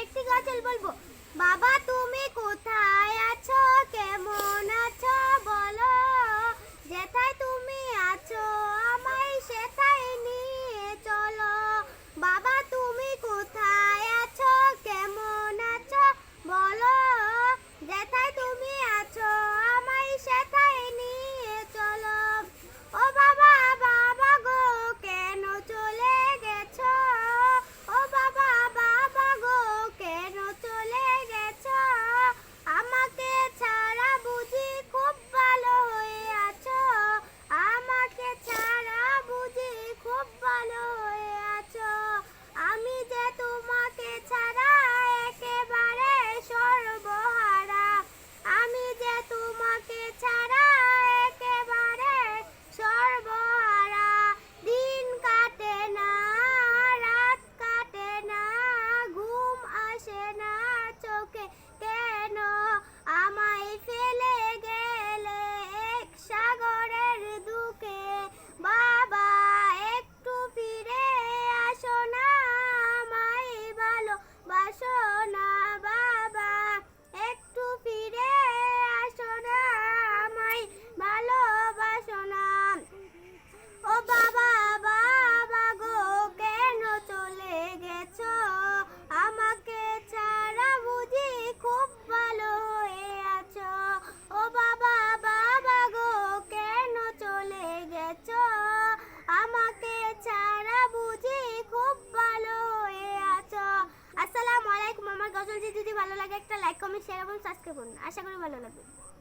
একটি বলব। বাবা তুমি শেয়ার এবং সাবস্ক্রাইব করুন। আশা করি ভালো লাগবে।